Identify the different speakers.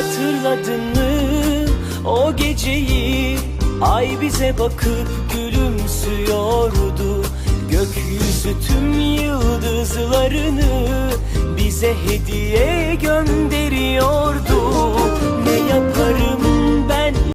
Speaker 1: Hatırladın mı o geceyi? Ay bize bakıp gülümsüyordu. Gökyüzü tüm yıldızlarını bize hediye gönderiyordu